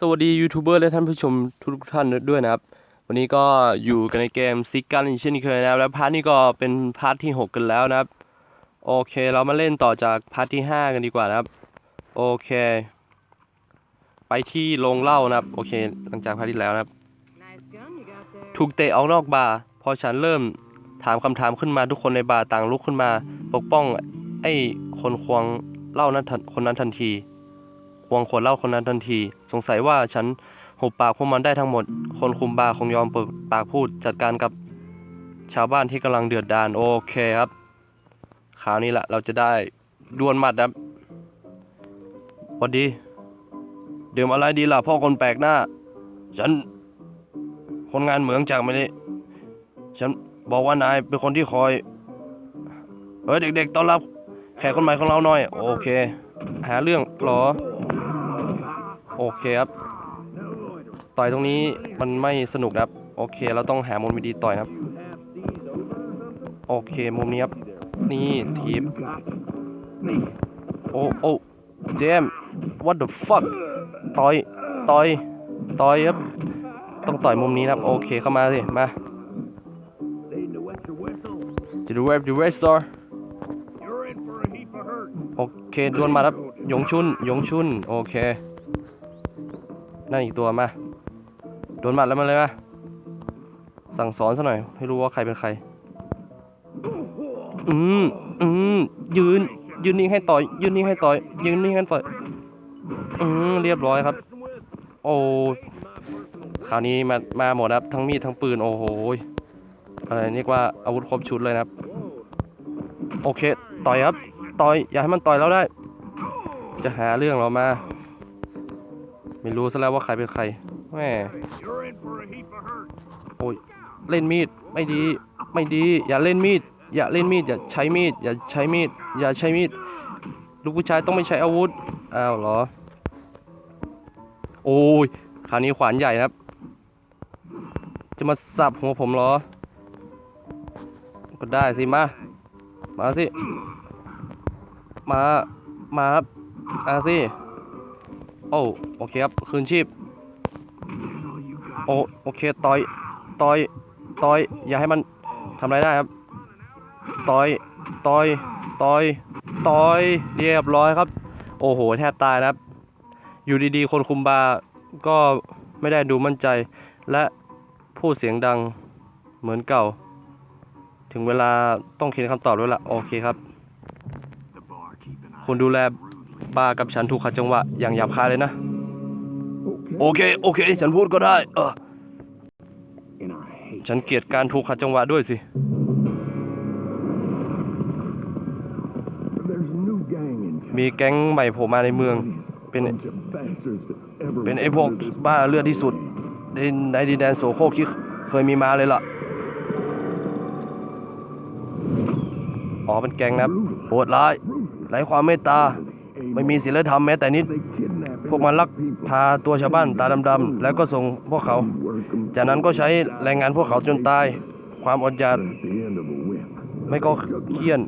สวัสดียูทูบเบอร์และท่านผู้ชมทุกท่านด้วยนะครับ วันนี้ก็อยู่กันในเกมซิกกันเช่นเคยนะครับและพาร์ทนี้ก็เป็นพาร์ทที่ 6 กันแล้วนะครับ โอเคเรามาเล่นต่อจากพาร์ทที่ 5 กันดีกว่านะครับ โอเค ไปที่โรงเหล้านะครับ โอเค หลังจากพาร์ทที่แล้วนะครับ Nice ถูกเตะออกนอกบาร์พอฉันเริ่มถามคำถามขึ้นมาทุกคนในบาร์ต่างลุกขึ้นมา ปกป้องไอ้คนควงเหล้านั้นคนนั้นทันที วงขวดเหล้าคนนั้นทันที สงสัยว่าฉันหุบปากพวกมันได้ทั้งหมด คนคุมบาร์คงยอมเปิดปากพูดจัดการกับชาวบ้านที่กำลังเดือดดาลโอเคครับคราวนี้แหละเราจะได้ดวลหมัดครับสวัสดีดื่มอะไรดีล่ะพ่อคนแปลกหน้า ฉัน คนงานเหมืองจากไม่ได้ฉันบอกว่านายเป็นคนที่คอย เฮ้ยเด็กๆต้อนรับ แขกคนใหม่ของเราหน่อย โอเค หาเรื่องหรอ โอเคครับ ต่อยตรงนี้มันไม่สนุกครับ โอเค เราต้องหามุมดีต่อยครับ โอเค มุมนี้ครับ นี่ทีบโอ้โอ้เจม what the fuck ต่อย ต่อย ต่อยครับ ต้องต่อยมุมนี้ครับ โอเค เข้ามาสิ มาจะดูเว็บดูเว็บซอร์โอเค ดวลมาครับ ยงชุน ยงชุน โอเค นั่นอีกตัวมา โดนหมัดแล้วมาเลยมาสั่งสอนซะหน่อย ให้รู้ว่าใครเป็นใคร อืมอืมยืน ยืนนิ่งให้ต่อย ยืนนิ่งให้ต่อย ยืนนิ่งให้ต่อย อืมเรียบร้อยครับ โอ้คราวนี้มามาหมดครับ ทั้งมีดทั้งปืน โอ้โหอะไรเรียกว่าอาวุธครบชุดเลยนะครับ โอเค ต่อยครับ ต่อย อย่าให้มันต่อยเราได้ จะหาเรื่องเรามา ไม่รู้ซะแล้วว่าใครเป็นใครแม You're in for a heap of hurt. โอ้ยเล่นมีดไม่ดีไม่ดี อย่าเล่นมีด อย่าเล่นมีด อย่าใช้มีด อย่าใช้มีด อย่าใช้มีด ลูกผู้ชายต้องไม่ใช้อาวุธอ้าวเหรอ โอ้ยคราวนี้ขวานใหญ่นะครับ จะมาสับหัวผมเหรอ ก็ได้สิมา มาสิ มา มาครับมาสิ อ้โอเคครับคืนชีพโอโอเคต่อยต่อยต่อยอย่าให้มันทำอะไรได้ครับต่อยต่อยต่อยต่อยเรียบร้อยครับ โอ้โห แทบตายนะครับ อยู่ดีๆ คนคุมบาร์ก็ไม่ได้ดูมั่นใจ และพูดเสียงดังเหมือนเก่า ถึงเวลาต้องเขียนคำตอบแล้วล่ะ โอเคครับ คนดูแล บาร์กับฉันถูกขัดจังหวะอย่างหยาบคายเลยนะ โอเค โอเค ฉันพูดก็ได้ เออ And I hate ฉันเกลียดการถูกขัดจังหวะด้วยสิ There's a new gang in มีแก๊งใหม่โผล่มาในเมือง เป็น bunch of bastards that ever เป็นไอ้พวกบ้าเลือดที่สุด ในในดินแดนโสโครกที่เคยมีมาเลยล่ะ อ๋อเป็นแก๊งนะครับโหดร้ายไร้ความเมตตา ไม่มีศีลธรรมแม้แต่นิด พวกมันลักพาตัวชาวบ้านตาดำๆแล้วก็ส่งพวกเขา จากนั้นก็ใช้แรงงานพวกเขาจนตาย ความอดอยากไม่ก็เคี่ยน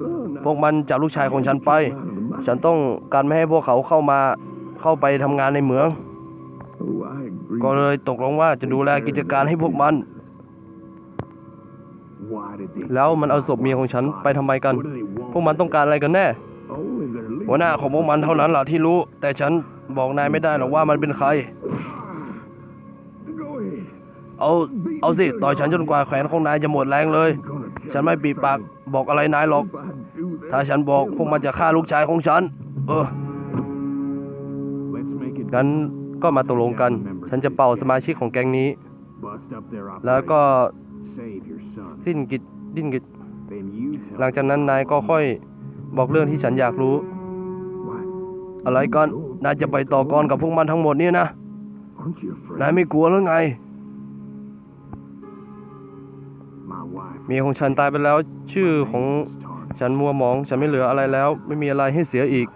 พวกมันจับลูกชายของฉันไป ฉันต้องการไม่ให้พวกเขาเข้ามาเข้าไปทำงานในเหมือง ก็เลยตกลงว่าจะดูแลกิจการให้พวกมัน แล้วมันเอาศพเมียของฉันไปทำไมกัน พวกมันต้องการอะไรกันแน่ หัวหน้าของพวกมันเท่านั้นล่ะที่รู้ แต่ฉันบอกนายไม่ได้หรอกว่ามันเป็นใคร เอาเอาสิต่อยฉันจนกว่าแขนของนายจะหมดแรงเลย ฉันไม่ปีปากบอกอะไรนายหรอก ถ้าฉันบอกพวกมันจะฆ่าลูกชายของฉัน เอองั้นก็มาตกลงกัน ฉันจะเป่าสมาชิกของแก๊งนี้ แล้วก็สิ้นกิจดิ้นกิจ หลังจากนั้นนายก็ค่อยบอกเรื่องที่ฉันอยากรู้ อะไรกัน นายจะไปต่อกรกับพวกมันทั้งหมดเนี่ยนะ นายไม่กลัวหรือไง เมียของฉันตายไปแล้ว ชื่อของฉันมัวหมอง ฉันไม่เหลืออะไรแล้ว ไม่มีอะไรให้เสียอีก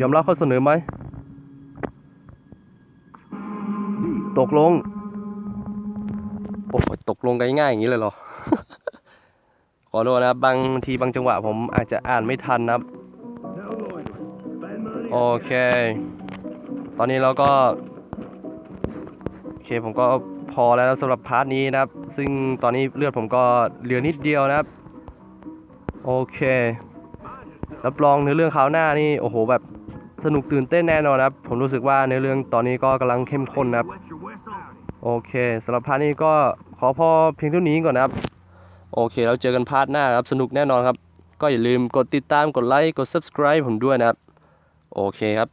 ยอมรับข้อเสนอไหม ตกลง โอ้ยตกลงกันง่ายๆอย่างนี้เลยเหรอ ขอโทษนะครับบางทีบางจังหวะผมอาจจะอ่านไม่ทันนะครับ โอเค ตอนนี้เราก็ โอเคผมก็พอแล้วสำหรับพาร์ทนี้นะครับ ซึ่งตอนนี้เลือดผมก็เหลือนิดเดียวนะครับ โอเค รับรองเนื้อเรื่องคราวหน้านี่โอ้โหแบบสนุกตื่นเต้นแน่นอนครับ ผมรู้สึกว่าเนื้อเรื่องตอนนี้ก็กำลังเข้มข้นนะครับ โอเคสำหรับพาร์ทนี้ก็ขอพอเพียงเท่านี้ก่อนนะครับ โอเคแล้วเจอกันพาร์ทหน้าครับ สนุกแน่นอนครับ ก็อย่าลืมกดติดตามกดไลค์กด subscribe ผมด้วยนะครับ โอเคครับ